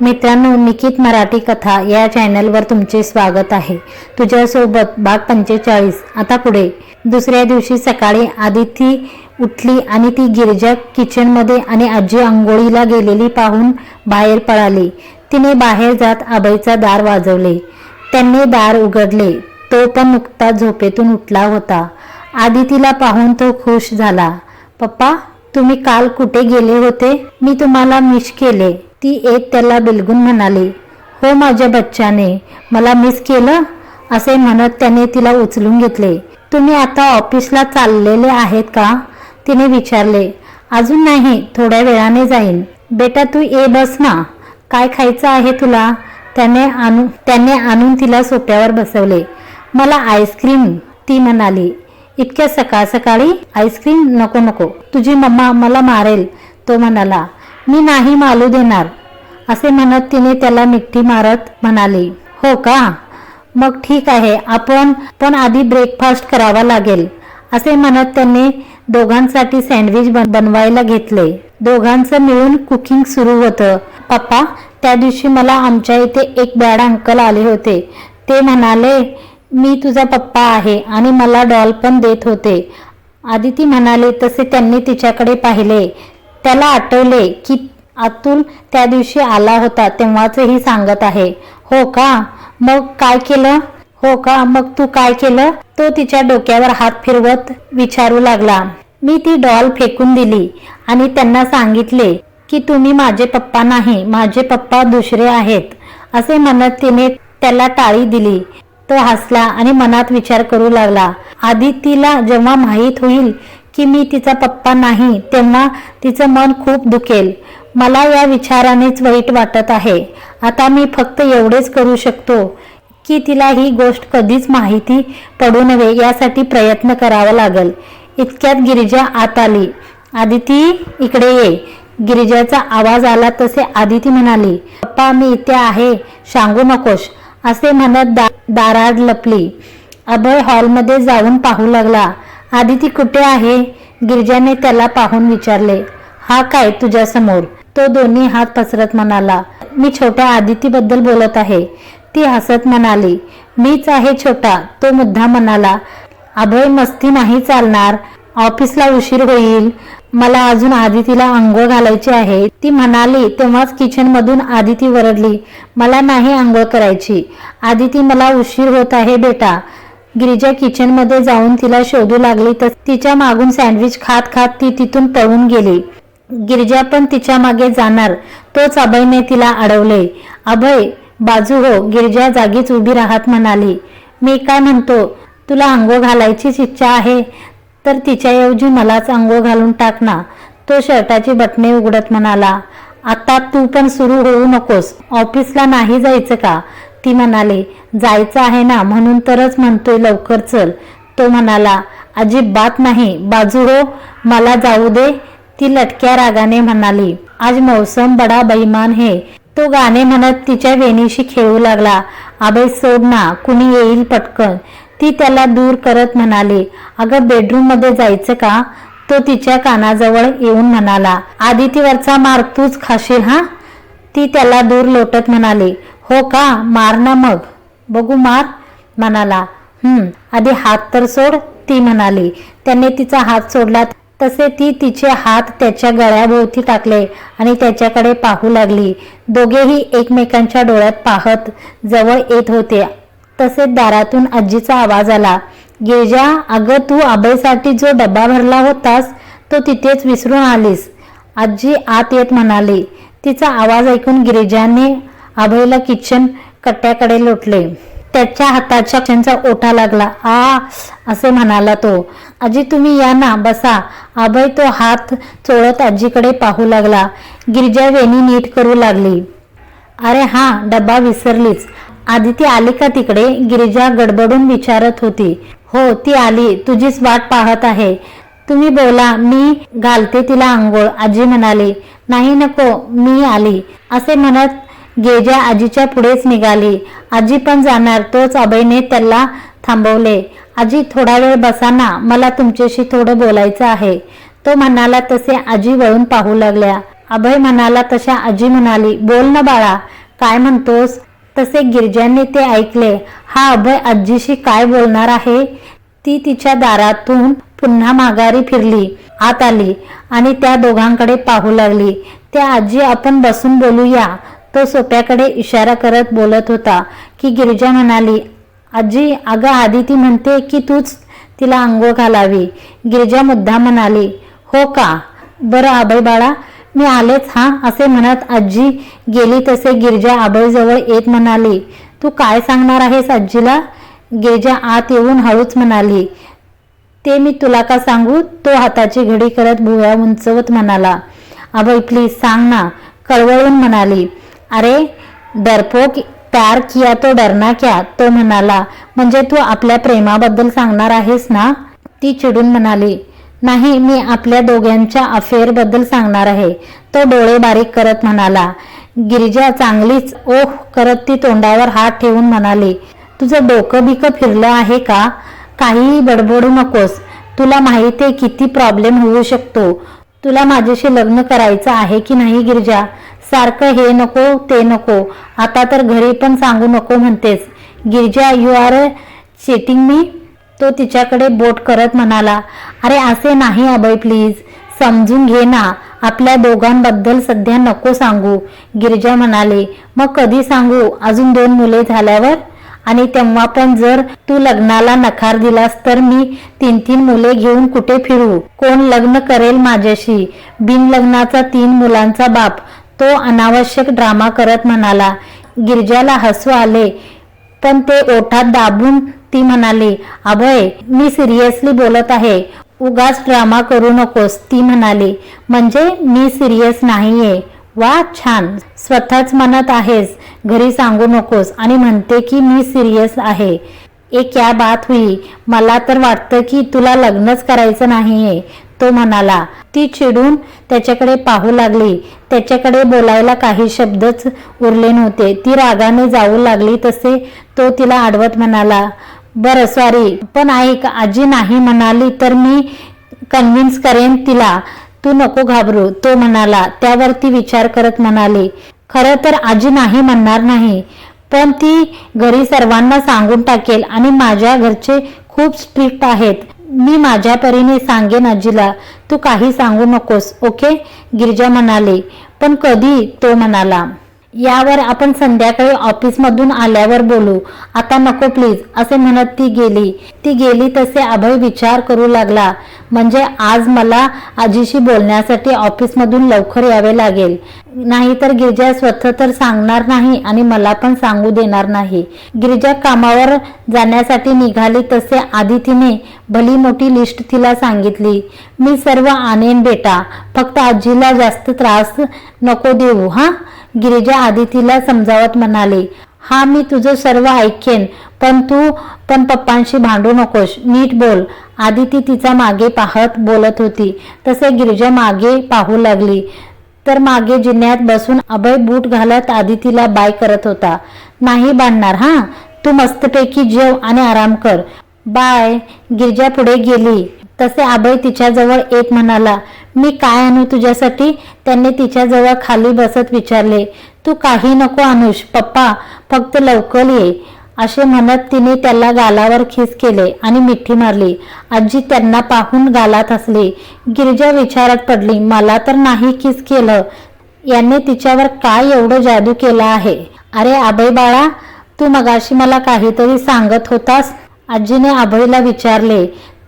मित्रांनो निकित मराठी कथा या चॅनलवर तुमचे स्वागत आहे. तुझ्यासोबत भाग पंचेचाळीस. आता पुढे. दुसऱ्या दिवशी सकाळी आदिती उठली आणि ती गिरजा किचनमध्ये आणि आजी आंघोळीला गेलेली पाहून बाहेर पळाली. तिने बाहेर जात आबाईचा दार वाजवले. त्यांनी दार उघडले. तो पण नुकताच झोपेतून उठला होता. आदितीला पाहून तो खुश झाला. पप्पा तुम्ही काल कुठे गेले होते? मी तुम्हाला मिस केले. ती एक त्याला बिलगून म्हणाली हो माझ्या बच्चाने मला मिस केलं असे म्हणत त्याने तिला उचलून घेतले. तुम्ही आता ऑफिसला चाललेले आहेत का? तिने विचारले. अजून नाही थोड्या वेळाने जाईन. बेटा तू ये बस ना. काय खायचं आहे तुला? त्याने आणून त्याने आणून तिला सोप्यावर बसवले. मला आईस्क्रीम ती म्हणाली. इतक्या सकाळ सकाळी आईस्क्रीम नको नको. तुझी मम्मा मला मारेल तो म्हणाला. मी नाही मालू देणार असे म्हणत तिने त्याला मिठी मारत म्हणाली. हो का? मग ठीक आहे आपण पण आधी ब्रेकफास्ट करावा लागेल असे म्हणत त्यांनी दोघांसाठी सँडविच बन- बनवायला घेतले. दोघांचं मिळून कुकिंग सुरू होतं. पप्पा त्या दिवशी मला आमच्या इथे एक बॅड अंकल आले होते. ते म्हणाले मी तुझा पप्पा आहे आणि मला डॉल पण देत होते. आदिती म्हणाले तसे त्यांनी तिच्याकडे पाहिले. त्याला आठवले की अतुल त्या दिवशी आला होता तेव्हाचही सांगत आहे. हो का? मग काय केलं? हो का? मग तू काय केलं? तो तिच्या डोक्यावर हात फिरवत विचारू लागला. मी ती डॉल फेकून दिली आणि त्यांना सांगितले की तुम्ही माझे पप्पा नाही माझे पप्पा दुसरे आहेत. असे म्हणत तिने त्याला टाळी दिली. तो हसला आणि मनात विचार करू लागला. आदितीला तिला जेव्हा माहीत होईल की मी तिचा पप्पा नाही तेव्हा तिचं मन खूप दुखेल. मला या विचारानेच वाईट वाटत आहे. आता मी फक्त एवढेच करू शकतो की तिला ही गोष्ट कधीच माहिती पडू नये यासाठी प्रयत्न करावा लागेल. इतक्यात गिरिजा आत आली. आदिती इकडे ये. गिरिजाचा आवाज आला तसे आदिती म्हणाली पप्पा मी इथे आहे सांगू नकोस असे म्हणत दा दाराड लपली. अभय हॉलमध्ये जाऊन पाहू लागला. आदिती कुठे आहे? गिरजाने त्याला पाहून विचारले हा काय तुझ्यासमोर? तो दोन्ही हात पसरत म्हणाला मी छोट्या आदितीबद्दल बोलत आहे. ती हसत म्हणाली मीच आहे छोटा. तो मुद्दा म्हणाला अभय मस्ती नाही चालणार. ऑफिसला उशीर होईल. मला अजून आदितीला आंघोळ घालायची आहे. ती म्हणाली तेव्हाच किचन मधून आदिती वरडली. मला नाही आंघोळ करायची. आदिती मला उशीर होत आहे बेटा. गिरिजा किचनमध्ये जाऊन तिला शोधू लागली तर तिच्या मागून सँडविच खात खात ती तिथून पळून गेली. गिरिजा पण तिच्यामागे जाणार तोच अभयने तिला अडवले. अभय बाजू हो गिरिजा जागीच उभी राहत म्हणाली. मी काय म्हणतो तुला अंगो घालायचीच इच्छा आहे तर तिच्याऐवजी मलाच अंगो घालून टाक ना. तो शर्टाची बटणे उघडत म्हणाला. आता तू पण सुरू होऊ नकोस. ऑफिसला नाही जायचं का? ती म्हणाली जायचं आहे ना म्हणून तरच म्हणतोय लवकर चल. तो म्हणाला अजिबात नाही बाजू हो मला जाऊ दे. ती लटक्या रागाने म्हणाली आज मौसम बडा बैमान हे. तो गाणे म्हणत तिच्या वेणीशी खेळू लागला आबे सोड ना कुणी येईल पटकन. ती त्याला दूर करत म्हणाली अगं बेडरूममध्ये जायचं का? तो तिच्या कानाजवळ येऊन म्हणाला आदितीवरचा मार तूच खाशील हा? ती त्याला दूर लोटत म्हणाली हो का? मार ना मग. बघू मार. म्हणाला हम्म आधी हात तर सोड ती म्हणाली. त्याने तिचा हात सोडला. तसे ती तिचे हात त्याच्या गळ्याभोवती टाकले आणि त्याच्याकडे पाहू लागली. दोघेही एकमेकांच्या डोळ्यात पाहत जवळ येत होते. तसेच दारातून आजीचा आवाज आला गेजा अगं तू आबेसाठी जो डब्बा भरला होतास तो तिथेच विसरून आलीस. आजी आत येत म्हणाली. तिचा आवाज ऐकून गिरिजाने अभयला किचन कट्ट्याकडे लोटले. त्याच्या हाताच्या त्यांचा ओठा लागला. आ असे म्हणाला तो. आजी तुम्ही या ना बसा. अभय तो हात चोळत आजीकडे पाहू लागला. गिरिजा वेणी नीट करू लागली. अरे हा डब्बा विसरलीच. आदिती आली का तिकडे? गिरिजा गडबडून विचारत होती. हो ती आली. तुझीच वाट पाहत आहे. तुम्ही बोला मी घालते तिला आंघोळ. आजी म्हणाली. नाही नको मी आली. असे म्हणत गेजा आजीच्या पुढेच निघाली. आजी पण जाणार तोच अभयने त्याला थांबवले. आजी थोडा वेळ बसा ना मला तुमच्याशी थोडं बोलायचं आहे. तो म्हणाला तसे आजी वळून पाहू लागल्या. अभय म्हणाला तशा आजी म्हणाली बोल ना बाळा काय म्हणतोस? तसे गिरजांनी ते ऐकले. हा अभय आजीशी काय बोलणार आहे? ती तिच्या दारातून पुन्हा माघारी फिरली आत आली आणि त्या दोघांकडे पाहू लागली. त्या आजी आपण बसून बोलूया. तो सोप्याकडे इशारा करत बोलत होता की गिरिजा म्हणाली आजी अगं आधी ती म्हणते की तूच तिला आंघोळ घालावी. गिरिजा मुद्दा म्हणाली हो का? बरं अभय बाळा मी आलेच हा? असे म्हणत आजी गेली तसे गिरिजा आबळजवळ येत म्हणाली तू काय सांगणार आहेस आजीला? गिरिजा आत येऊन हळूच म्हणाली ते मी तुला का सांगू? तो हाताची घडी करत भुवया उंचवत म्हणाला अभय प्लीज सांग ना. कळवळून म्हणाली अरे डरपोक प्यार किया तो डरना क्या? तो म्हणाला म्हणजे तू आपल्या प्रेमाबद्दल सांगणार आहेस ना? ती चिडून म्हणाली नाही मी आपल्या दोघांच्या अफेअरबद्दल सांगणार आहे. तो डोळे बारीक करत म्हणाला गिरिजा चांगलीच ओह करत ती तोंडावर हात ठेवून म्हणाली तुझं डोकं बिकं फिरलं आहे का? काहीही बडबडू नकोस. तुला माहिती आहे किती प्रॉब्लेम होऊ शकतो. तुला माझ्याशी लग्न करायचं आहे की नाही गिरिजा? सारखं हे नको ते नको. आता तर घरी पण सांगू नको म्हणतेस. गिरजा यू आर चेटिंग मी तो तिच्याकडे बोट करत म्हणाला अरे असे नाही अभय प्लीज समजून घे ना. आपल्या दोघांबद्दल सध्या नको सांगू. गिरिजा म्हणाले मग कधी सांगू? अजून दोन मुले झाल्यावर? आणि तेव्हा पण जर तू लग्नाला नकार दिलास तर मी तीन तीन मुले घेऊन कुठे फिरू? कोण लग्न करेल माझ्याशी? बिन लग्नाचा तीन मुलांचा बाप. तो अनावश्यक ड्रामा करत म्हणाला गिरजाला हसू आले पण ते ओठात दाबून ती म्हणाली अभय मी सिरियसली बोलत आहे उगाच ड्रामा करू नकोस ती म्हणाली. म्हणजे मी सिरियस नाहीये. वा छान. स्वतःच म्हणत आहेस घरी सांगू नकोस आणि म्हणते की मी सिरियस आहे. ए क्या बात हुई. मला तर वाटतं की तुला लग्नच करायचं नाहीये. तो म्हणाला ती चिडून त्याच्याकडे पाहू लागली. त्याच्याकडे बोलायला काही शब्दच उरले नव्हते. ती रागाने जाऊ लागली तसे तो तिला आडवत म्हणाला बरं सॉरी पण ऐक आजी नाही म्हणाली तर मी कन्व्हिन्स करेन तिला. तू नको घाबरू. तो म्हणाला त्यावर ती विचार करत म्हणाली खरं तर आजी नाही म्हणणार नाही पण ती घरी सर्वांना सांगून टाकेल आणि माझ्या घरचे खूप स्ट्रिक्ट आहेत. मी माझ्या परीने सांगेन आजीला तू काही सांगू नकोस ओके? गिरजा म्हणाले. पण कधी? तो म्हणाला. यावर आपण संध्याकाळी ऑफिसमधून आल्यावर बोलू. आता नको प्लीज असे म्हणत ती गेली. ती गेली तसे अभय विचार करू लागला. म्हणजे आज मला आजीशी बोलण्यासाठी ऑफिसमधून लवकर यावे लागेल. नाहीतर गिरिजा स्वतः तर सांगणार नाही आणि मला पण सांगू देणार नाही. गिरिजा कामावर जाण्यासाठी निघाली तसे आधी तिने भली मोठी लिस्ट तिला सांगितली. मी सर्व आणेन बेटा. फक्त आजीला जास्त त्रास नको देऊ हा? गिरिजा आदितीला समजावत म्हणाले हा मी तुझं सर्व ऐकेन पण तू पण पप्पांशी भांडू नकोस नीट बोल. आदिती तिचा मागे पाहत बोलत होती. तसे गिरिजा मागे पाहू लागली. तर मागे जिन्यात बसून अभय बूट घालत आदितीला बाय करत होता. नाही बांधणार हा? तू मस्तपैकी जेव आणि आराम कर. बाय. गिरजा पुढे गेली. तसे अभय तिच्याजवळ येत म्हणाला मी काय आणू तुझ्यासाठी? त्यांनी तिच्याजवळ खाली बसत विचारले तू काही नको अनुष पप्पा फक्त लवकर ये. असे म्हणत तिने त्याला गालावर खिस केले आणि मिठी मारली. आजी त्यांना पाहून गालात हसली. गिरिजा विचारात पडली मला तर नाही खिस केलं. याने तिच्यावर काय एवढं जादू केला आहे? अरे आबई बाळा तू मगाशी मला काहीतरी सांगत होतास. आजीने अभयला विचारले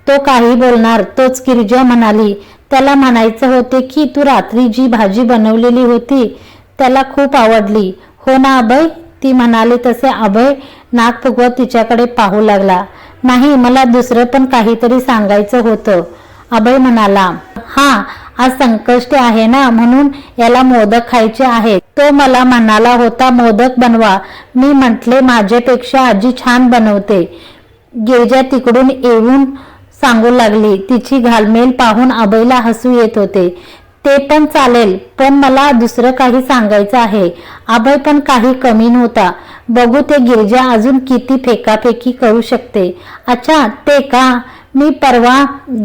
तो काही बोलणार तोच गिरिजा म्हणाली. त्याला म्हणायचं होते की तू रात्री जी भाजी बनवलेली होती त्याला खूप आवडली. हो ना अभय? ती म्हणाली तसे अभय नाक फुगवत तिच्याकडे पाहू लागला. नाही मला दुसरं पण काहीतरी सांगायचं होतं. अभय म्हणाला हा आज संकष्ट आहे ना म्हणून याला मोदक खायचे आहे. तो मला म्हणाला होता मोदक बनवा. मी म्हटले माझ्यापेक्षा आजी छान बनवते. गिरजा तिकडून येऊन सांगू लागली. तिची घालमेल पाहून अभयला हसू येत होते. ते पण चालेल पण मला दुसरं काही सांगायचं आहे. अभय पण काही कमी नव्हता. बघू ते गिरजा अजून किती फेकाफेकी करू शकते. अच्छा ते का? मी परवा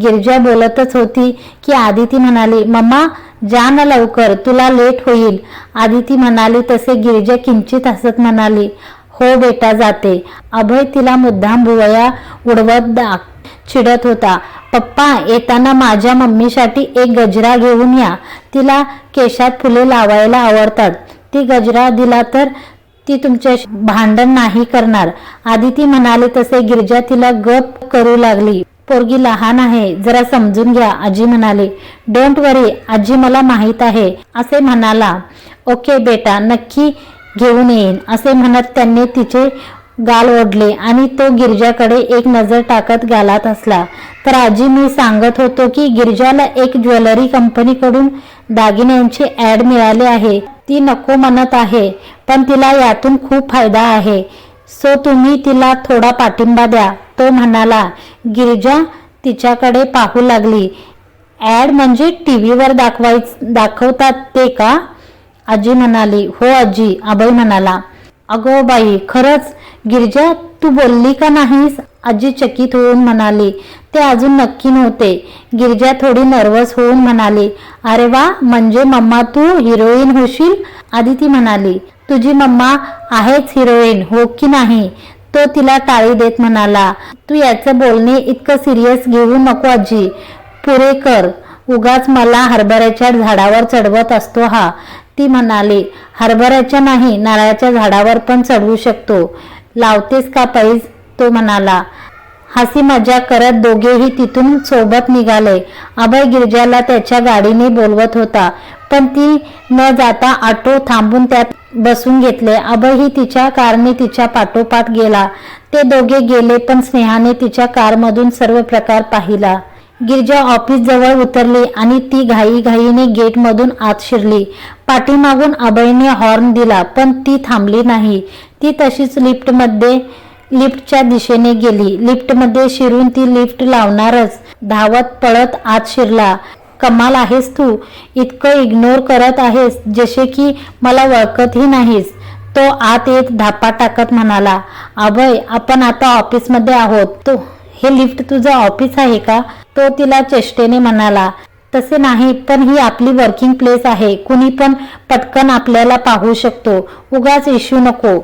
गिरजा बोलतच होती की आदिती म्हणाली मम्मा जा ना लवकर तुला लेट होईल. आदिती म्हणाली तसे गिरजा किंचित हसत म्हणाली. हो बेटा जाते. अभय तिला मुद्दाम भुवया उडवत दाख चिडत होता. पप्पा येताना माझ्या मम्मीसाठी एक गजरा घेऊन या. तिला केशात फुले लावायला आवडतात. ती गजरा दिला तर ती तुमच्या भांडण नाही करणार आदिती म्हणाले तसे. गिरजा तिला गप करू लागली. पोरगी लहान आहे. जरा समजून घ्या आजी म्हणाली. डोंट वरी आजी मला माहीत आहे असे म्हणाला. ओके बेटा. नक्की घेऊन येईन असे म्हणत त्यांनी तिचे गाल ओढले आणि तो गिरजाकडे एक नजर टाकत गालात असला. तर आजी मी सांगत होतो की गिरजाला एक ज्वेलरी कंपनीकडून दागिन्यांची ॲड मिळाली आहे. ती नको म्हणत आहे पण तिला यातून खूप फायदा आहे. सो तुम्ही तिला थोडा पाठिंबा द्या. तो म्हणाला गिरजा तिच्याकडे पाहू लागली. ॲड म्हणजे टी व्हीवर दाखवाय दाखवतात ते का? आजी म्हणाली हो आजी अभय म्हणाला. अगो बाई खरंच गिरजा तू बोलली का नाहीस? आजी चकित होऊन म्हणाली. ते अजून नक्की नव्हते. गिरजा थोडी नर्वस होऊन म्हणाली. अरे वा म्हणजे मम्मा तू हिरोईन होशील? आधी ती म्हणाली. तुझी मम्मा आहेच हिरोईन हो की नाही? तो तिला टाळी देत म्हणाला. तू याचं बोलणे इतकं सिरियस घेऊ नको आजी. पुरे कर. उगाच मला हरभऱ्याच्या झाडावर चढवत असतो हा. ती म्हणाली. हरभऱ्याच्या नाही नारळाच्या झाडावर पण चढवू शकतो. लावतेस का पैज? तो म्हणाला. हसी मजा करत दोघेही तिथून सोबत निघाले. अभय गिरजाला त्याच्या गाडीने बोलवत होता पण ती न जाता ऑटो थांबून त्यात बसून घेतले. अभयही तिच्या कारने तिच्या पाठोपाठ गेला. ते दोघे गेले पण स्नेहाने तिच्या कारमधून सर्व प्रकार पाहिला. गिरजा ऑफिस जवळ उतरली आणि ती घाईघाईने गेटमधून आत शिरली. पाठीमागून अभयने हॉर्न दिला पण ती थांबली नाही. ती तशीच लिफ्टमध्ये लिफ्टच्या दिशेने गेली. लिफ्टमध्ये शिरून ती लिफ्ट लावणारच. धावत पळत आत शिरला. कमाल आहेस तू. इतकं इग्नोर करत आहेस जसे की मला ओळखतही नाहीस. तो आत येत धापा टाकत म्हणाला अभय आपण आता ऑफिसमध्ये आहोत. तो हे लिफ्ट तुझं ऑफिस आहे का? तो तिला चेष्टेने म्हणाला तसे नाही पण ही आपली वर्किंग प्लेस आहे. कुणी पण पटकन आपल्याला पाहू शकतो. उगाच इश्यू नको.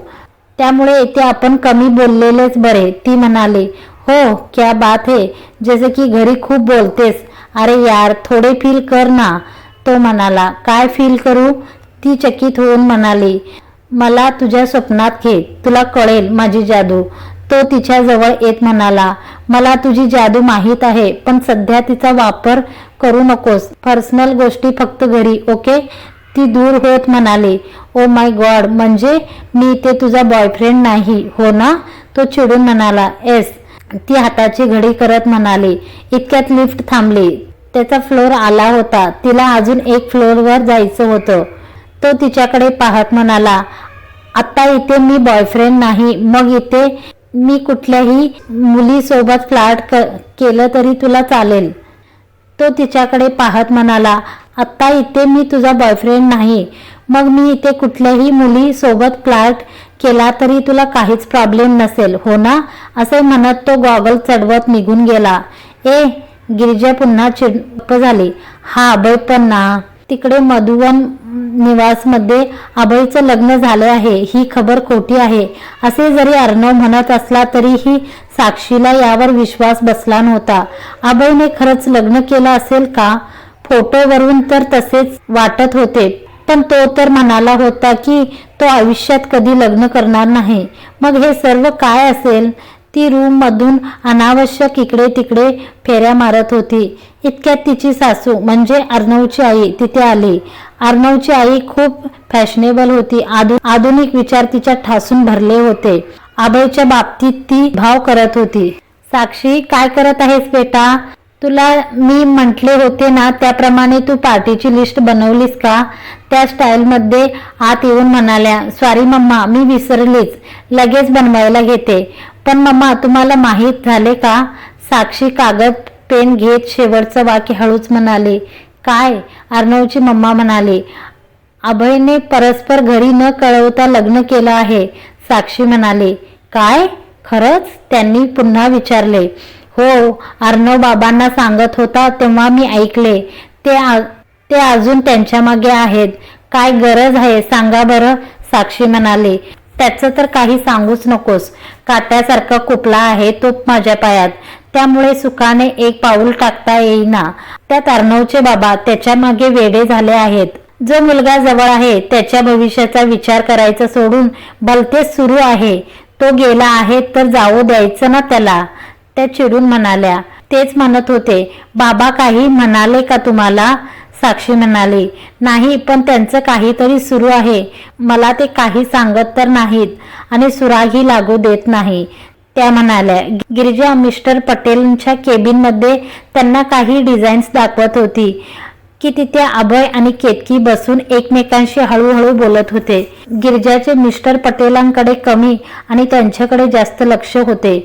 त्यामुळे येथे आपण कमी बोललेलेच बरे. ती म्हणाली हो क्या बात है. जसे की घरी खूप बोलतेस. अरे यार थोडे फील कर ना. तो म्हणाला काय फील करू? ती चकित होऊन म्हणाली मला तुझ्या स्वप्नात घे. तुला कळेल माझी जादू. तो तिच्या जवळ येत म्हणाला मला तुझी जादू माहीत आहे पण सध्या तिचा वापर करू नकोस. पर्सनल गोष्टी फक्त घरी ओके? ती दूर होत म्हणाली ओ माय गॉड म्हणजे मी ते तुझा बॉयफ्रेंड नाही हो ना? तो चिडून म्हणाला एस ती हाताची घडी करत म्हणाली इतक्यात लिफ्ट थांबली. त्याचा फ्लोर आला होता. तिला अजून एक फ्लोअरवर जायचं होतं. तो तिच्याकडे पाहत म्हणाला आत्ता इथे मी बॉयफ्रेंड नाही मग इथे मी कुठल्याही मुलीसोबत फ्लॅट क केलं तरी तुला चालेल. तो तिच्याकडे पाहत म्हणाला आत्ता इथे मी तुझा बॉयफ्रेंड नाही. मग मी इथे कुठल्याही मुली सोबत फ्लॅट केला तरी तुला काहीच प्रॉब्लेम नसेल हो ना? असे म्हणत तो गॉगल चढवत निघून गेला. ए गिरिजा पुन्हा चिडप झाली. हा अभय पण ना. तिकडे मधुवन निवासमध्ये अभयचं लग्न झालं आहे. ही खबर खोटी आहे. असे जरी अर्णव म्हणत असला तरीही साक्षीला यावर विश्वास बसला नव्हता. अभयने खरंच लग्न केलं असेल का? फोटोवरून तर तसेच वाटत होते पण तो तर म्हणाला होता की तो आयुष्यात कधी लग्न करणार नाही. मग हे सर्व काय असेल? ती रूम मधून अनावश्यक इकडे तिकडे फेऱ्या मारत होती. इतक्यात तिची सासू म्हणजे अर्णवची आई तिथे आली. अर्णवची आई खूप फॅशनेबल होती. आधु आधुनिक विचार तिच्या ठासून भरले होते. अभयच्या बाबतीत ती भाव करत होती. साक्षी काय करत आहेस बेटा? तुला मी म्हटले होते ना त्याप्रमाणे तू पार्टीची लिस्ट बनवलीस का? त्या स्टाईलमध्ये आत येऊन म्हणाल्या सॉरी मम्मा मी विसरलीच. लगेच बनवायला घेते. पण मम्मा तुम्हाला माहीत झाले का? साक्षी कागद पेन घेत शेवटचं वाक्य हळूच म्हणाले. काय? अर्णवची मम्मा म्हणाली. अभयने परस्पर घरी न कळवता लग्न केलं आहे. साक्षी म्हणाले. काय? खरंच? त्यांनी पुन्हा विचारले. हो अर्णव बाबांना सांगत होता तेव्हा मी ऐकले. ते आ- ते अजून त्यांच्या मागे आहेत. काय गरज आहे सांगा बरं साक्षी म्हणाले. त्याचं तर काही सांगूच नकोस. कात्यासारखा कुपला आहे तो माझ्या पायात. त्यामुळे सुखाने एक पाऊल टाकता येईना. त्यात अर्णवचे बाबा त्याच्यामागे वेडे झाले आहेत. जो मुलगा जवळ आहे त्याच्या भविष्याचा विचार करायचा सोडून भलतेच सुरू आहे. तो गेला आहे तर जाऊ द्यायचं ना त्याला. त्या चिडून म्हणाल्या तेच म्हणत होते बाबा काही म्हणाले का तुम्हाला? साक्षी म्हणाली नाही पण त्यांचं काहीतरी सुरू आहे. मला ते काही सांगत तर नाहीत आणि सुराही लागू देत नाही. त्या म्हणाल्या गिरिजा मिस्टर पटेलच्या केबिनमध्ये त्यांना काही डिझाईन्स दाखवत होती की तिथे अभय आणि केतकी बसून एकमेकांशी हळूहळू बोलत होते. गिरिजाचे मिस्टर पटेलांकडे कमी आणि त्यांच्याकडे जास्त लक्ष होते.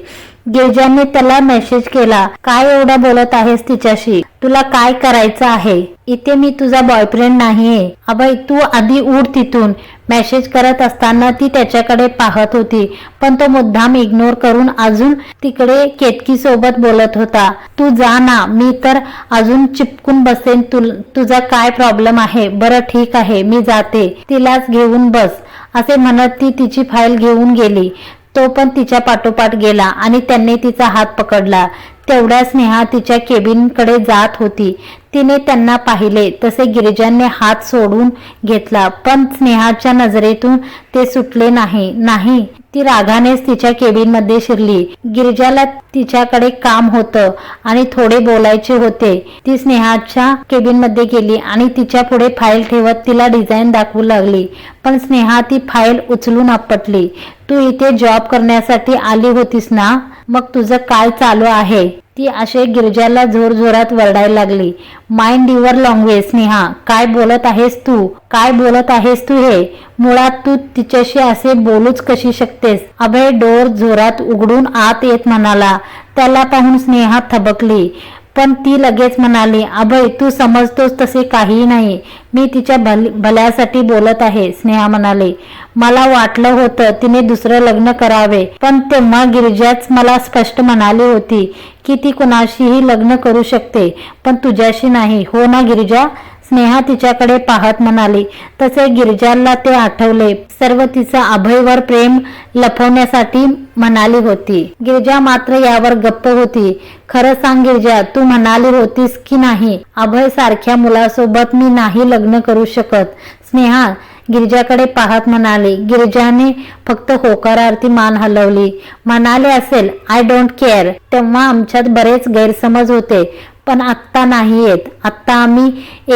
गिरिजाने त्याला मेसेज केला काय एवढा बोलत आहेस तिच्याशी? तुला काय करायचं आहे? इथे मी तुझा बॉयफ्रेंड नाहीये. अभय तू आधी उड तिथून. मेसेज करत असताना ती त्याच्याकडे पाहत होती पण तो मुद्दाम इग्नोर करून अजून तिकडे केतकी सोबत बोलत होता. तू जा ना मी तर अजून चिपकून बसेन तु, तुझा काय प्रॉब्लेम आहे? बरं ठीक आहे मी जाते. तिलाच घेऊन बस. असे म्हणत ती तिची फाईल घेऊन गेली. तो पण तिच्या पाठोपाठ गेला आणि त्यांनी तिचा हात पकडला. तेवढ्या स्नेहा तिच्या केबिनकडे जात होती. तिने त्यांना पाहिले तसे गिरिजांनी हात सोडून घेतला पण स्नेहाच्या नजरेतून ते सुटले नाही. नाही ती रागानेच तिच्या केबिनमध्ये शिरली. गिरिजाला तिच्याकडे काम होतं आणि थोडे बोलायचे होते. ती स्नेहाच्या केबिनमध्ये गेली आणि तिच्या पुढे फाईल ठेवत तिला डिझाईन दाखवू लागली. पण स्नेहा ती फाईल उचलून आपटली. तू इथे जॉब करण्यासाठी आली होतीस ना? मग तुझं काय चालू आहे? ती असे गिरजाला जोर जोरात वरडायला लागली. Mind your language Sneha. काय बोलत आहेस तू? काय बोलत आहेस तू हे? मुळात तू तिच्याशी असे बोलूच कशी शकतेस? अभय डोर जोरात उघडून आत येत म्हणाला. त्याला पाहून स्नेहा थबकली. पण ती लगेच म्हणाली अभय तू समजतोस तसे काहीही नाही. मी तिच्या भल भल्यासाठी बोलत आहे स्नेहा म्हणाले. मला वाटलं होतं तिने दुसरं लग्न करावे पण तेव्हा गिरिजाच मला स्पष्ट म्हणाली होती की ती कुणाशीही लग्न करू शकते पण तुझ्याशी नाही. हो ना गिरिजा? स्नेहा तिच्याकडे पाहत म्हणाली तसे गिरजाला ते आठवले. सर्व तिचा अभयवर प्रेम लपवण्यासाठी म्हणाली होती. गिरजा मात्र यावर गप्प होती. खरं सांग गिरजा तू म्हणाली होतीस की नाही? अभय सारख्या मुलासोबत मी नाही लग्न करू शकत. स्नेहा गिरजाकडे पाहत म्हणाली गिरजाने फक्त होकारार्थी मान हलवली. म्हणाले असेल आय डोंट केअर तेव्हा आमच्यात बरेच गैरसमज होते. पण आत्ता नाही येत. आत्ता आम्ही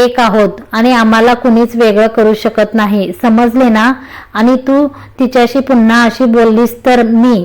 एक आहोत आणि आम्हाला कुणीच वेगळं करू शकत नाही. समजले ना? आणि तू तिच्याशी पुन्हा अशी बोललीस तर मी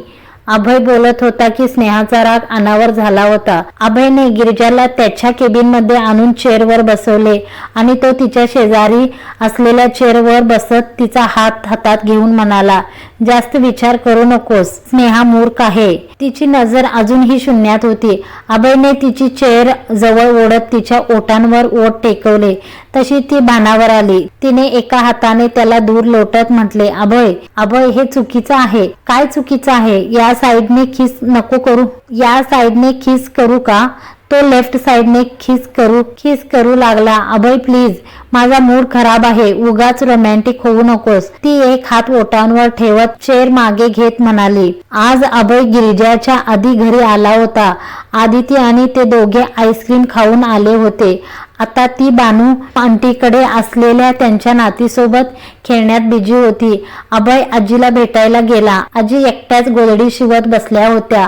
अभय बोलत होता की स्नेहाचा राग अनावर झाला होता. अभयने गिरजाला त्याच्या केबिनमध्ये आणून चेअरवर बसवले आणि तो तिच्या शेजारी असलेल्या चेअरवर बसत तिचा हात हातात घेऊन म्हणाला जास्त विचार करू नकोस स्नेहा मूर्ख आहे. तिची नजर अजूनही शून्यात होती. अभयने तिची चेअर जवळ ओढत तिच्या ओटांवर ओट टेकवले. तशी ती भानावर आली. तिने एका हाताने त्याला दूर लोटत म्हटले अभय अभय हे चुकीचं आहे. काय चुकीचं आहे? या साईडने खिस नको करू. या साईडने खिस करू का? तो लेफ्ट साईडने खिस करू खिस करू लागला. अभय प्लीज माझा मूड खराब आहे. उगाच रोमॅन्टिक होऊ नकोस. ती एक हात ओटांवर ठेवत चेअर मागे घेत म्हणाली. आज अभय गिरिजाच्या आधी घरी आला होता. आदिती आणि ते दोघे आईस्क्रीम खाऊन आले होते. आता ती बानू आंटीकडे असलेल्या त्यांच्या नातीसोबत खेळण्यात बिजी होती. अभय आजीला भेटायला गेला. आजी एकट्याच गोधडी शिवत बसल्या होत्या.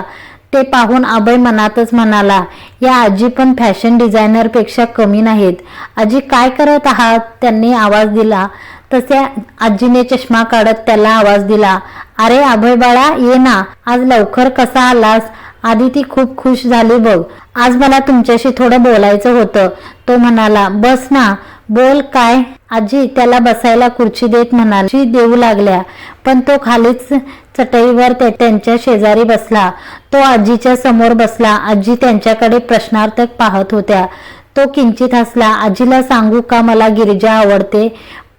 ते पाहून अभय मनातच म्हणाला या आजी पण फॅशन डिझायनरपेक्षा कमी नाहीत. आजी काय करत आहात? त्यांनी आवाज दिला. तसे आजीने चष्मा काढत त्याला आवाज दिला अरे अभय बाळा ये ना. आज लवकर कसा आलास? आधी ती खूप खुश झाली बघ. आज मला तुमच्याशी थोडं बोलायचं होतं. तो म्हणाला बस ना. बोल काय? आजी त्याला बसायला खुर्ची देत म्हणाली देऊ लागल्या. पण तो खालीच चटईवर ते त्यांच्या शेजारी बसला. तो आजीच्या समोर बसला. आजी त्यांच्याकडे प्रश्नार्थक पाहत होत्या. तो किंचित हसला. आजीला सांगू का मला गिरिजा आवडते?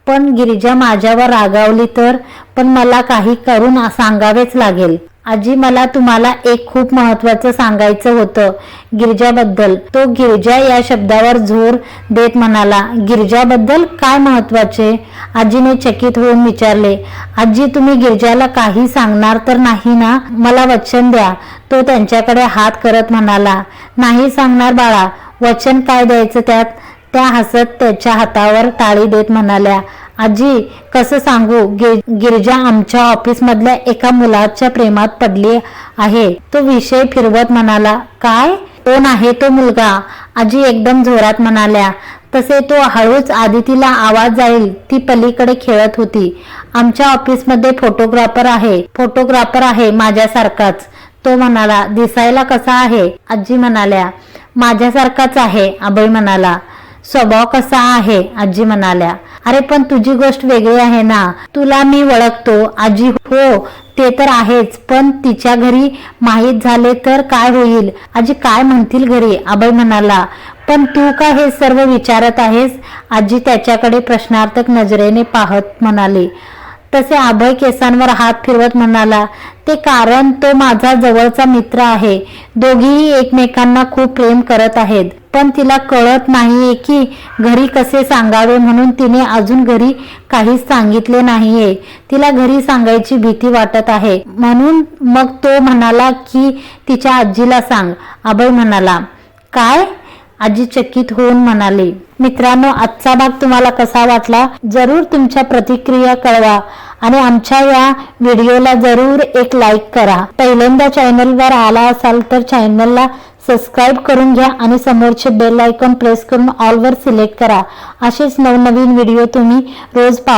पण गिरिजा माझ्यावर रागावली तर? पण मला काही करून सांगावेच लागेल. आजी मला तुम्हाला एक खूप महत्वाचं सांगायचं होतं गिरजाबद्दल. तो गिरजा या शब्दावर जोर देत म्हणाला गिरजाबद्दल काय महत्त्वाचे आजीने चकित होऊन विचारले आजी तुम्ही गिरजाला काही सांगणार तर नाही ना? मला वचन द्या. तो त्यांच्याकडे हात करत म्हणाला नाही सांगणार बाळा वचन काय द्यायचं त्यात? त्या हसत त्याच्या हातावर टाळी देत म्हणाल्या आजी कसं सांगू गिरजा गिरिजा आमच्या ऑफिस मधल्या एका मुलाच्या प्रेमात पडली आहे. तो विषय फिरवत म्हणाला काय? कोण आहे तो मुलगा. आजी एकदम जोरात म्हणाल्या तसे तो हळूच आदितीला आवाज जाईल ती पलीकडे खेळत होती. आमच्या ऑफिसमध्ये फोटोग्राफर आहे फोटोग्राफर आहे माझ्यासारखाच. तो म्हणाला दिसायला कसा आहे? आजी म्हणाल्या माझ्यासारखाच आहे अभय म्हणाला. स्वभाव कसा आहे? आजी म्हणाल्या. अरे पण तुझी गोष्ट वेगळी आहे ना. तुला मी ओळखतो. आजी हो ते तर आहेच. पण तिच्या घरी माहीत झाले तर काय होईल? आजी काय म्हणतील घरी? अभय म्हणाला. पण तू का हे सर्व विचारत आहेस? आजी त्याच्याकडे प्रश्नार्थक नजरेने पाहत म्हणाली. तसे अभय केसांवर हात फिरवत म्हणाला ते कारण तो माझा जवळचा मित्र आहे. दोघीही एकमेकांना खूप प्रेम करत आहेत. पण तिला कळत नाहीये की घरी कसे सांगावे म्हणून तिने अजून घरी काहीच सांगितले नाहीये. तिला घरी सांगायची भीती वाटत आहे. म्हणून मग तो म्हणाला की तिच्या आजीला सांग. अभय म्हणाला काय? आजी चकित होऊन म्हणाली मित्रांनो आजचा भाग तुम्हाला कसा वाटला? जरूर तुमच्या प्रतिक्रिया कळवा. आणि आमच्या या व्हिडिओला जरूर एक लाईक करा. पहिल्यांदा चॅनलवर आला असाल तर चॅनलला सबस्क्राईब करून घ्या आणि समोरचे बेल आयकॉन प्रेस करून ऑलवर सिलेक्ट करा. असेच नवनवीन व्हिडिओ तुम्ही रोज पाहा